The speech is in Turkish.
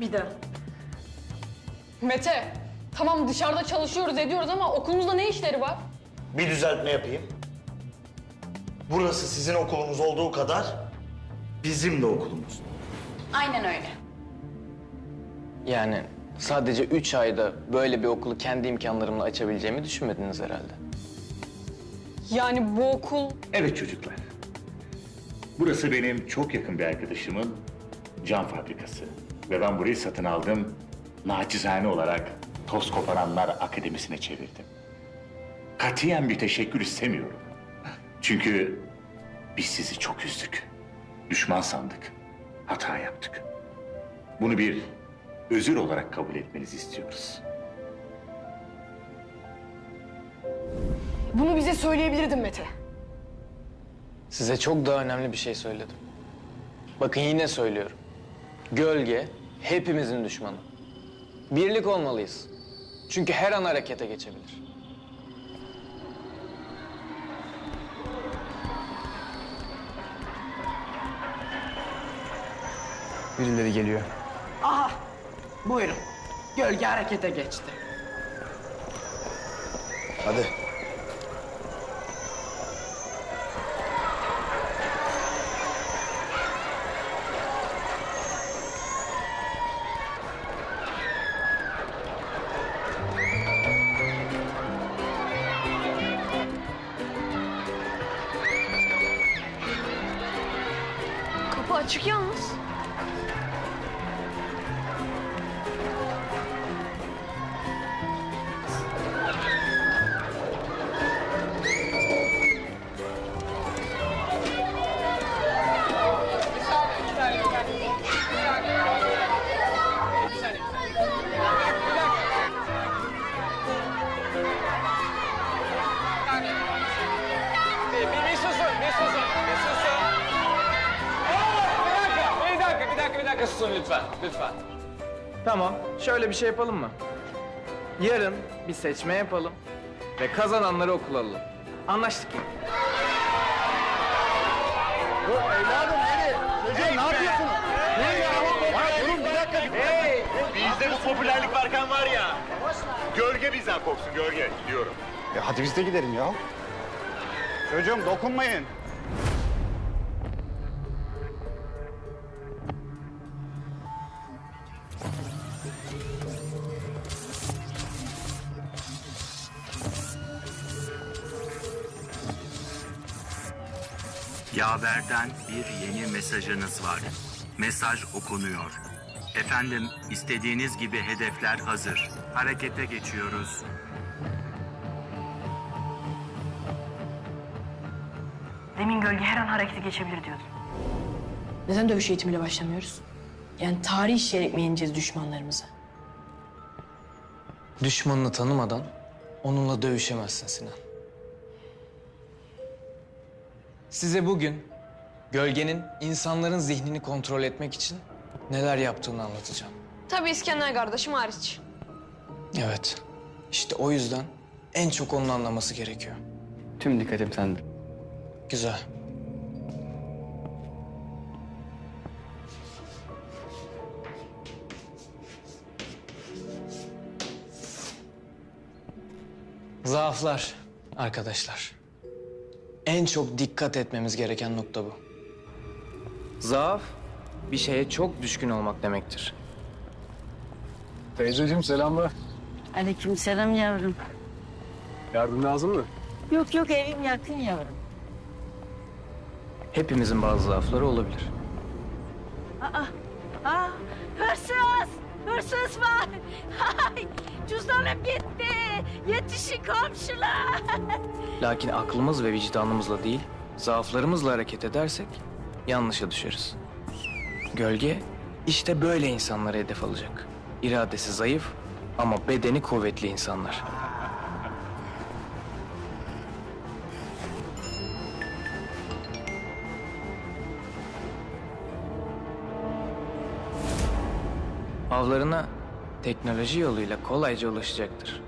Bir de. Mete, tamam dışarıda çalışıyoruz ediyoruz ama okulumuzda ne işleri var? Bir düzeltme yapayım. Burası sizin okulunuz olduğu kadar bizim de okulumuz. Aynen öyle. Yani sadece üç ayda böyle bir okulu kendi imkanlarımla açabileceğimi düşünmediniz herhalde. Yani bu okul Evet çocuklar. Burası benim çok yakın bir arkadaşımın cam fabrikası. Ve ben burayı satın aldım. Naçizane olarak Toz Koparanlar Akademisi'ne çevirdim. Katiyen bir teşekkür istemiyorum. Çünkü biz sizi çok üzdük. Düşman sandık. Hata yaptık. Bunu bir özür olarak kabul etmenizi istiyoruz. Bunu bize söyleyebilirdin Mete. Size çok daha önemli bir şey söyledim. Bakın yine söylüyorum. Gölge hepimizin düşmanı. Birlik olmalıyız. Çünkü her an harekete geçebilir. Birileri geliyor. Aha, buyurun. Gölge harekete geçti. Hadi. Açık yalnız. Bir dakika, bir dakika susun lütfen, lütfen. Tamam, şöyle bir şey yapalım mı? Yarın bir seçme yapalım ve kazananları okula alalım. Anlaştık mı? Bizde bu popülerlik varken var ya. Gölge bizden korksun gölge diyorum. E hadi biz de gidelim ya. Çocuğum dokunmayın. Yaver'den bir yeni mesajınız var. Mesaj okunuyor. Efendim, istediğiniz gibi hedefler hazır. Harekete geçiyoruz. Demin gölge her an harekete geçebilir diyordun. Neden dövüş eğitimiyle başlamıyoruz? Yani tarih işleyerek mi yeneceğiz düşmanlarımızı? Düşmanını tanımadan onunla dövüşemezsin Sinan. Size bugün gölgenin insanların zihnini kontrol etmek için neler yaptığını anlatacağım. Tabii İskender kardeşim hariç. Evet. İşte o yüzden en çok onun anlaması gerekiyor. Tüm dikkatim sende. Güzel. Zaaflar arkadaşlar. En çok dikkat etmemiz gereken nokta bu. Zaaf bir şeye çok düşkün olmak demektir. Teyzeciğim selamlar. Aleykümselam yavrum. Yardım lazım mı? Yok yok evim yakın yavrum. Hepimizin bazı zaafları olabilir. Aa, hırsız! Hırsız var! Ay, cüzdanım gitti! Yetişin komşular! Lakin aklımız ve vicdanımızla değil, zaaflarımızla hareket edersek yanlışa düşeriz. Gölge işte böyle insanlara hedef alacak. İradesi zayıf ama bedeni kuvvetli insanlar. Avlarına teknoloji yoluyla kolayca ulaşacaktır.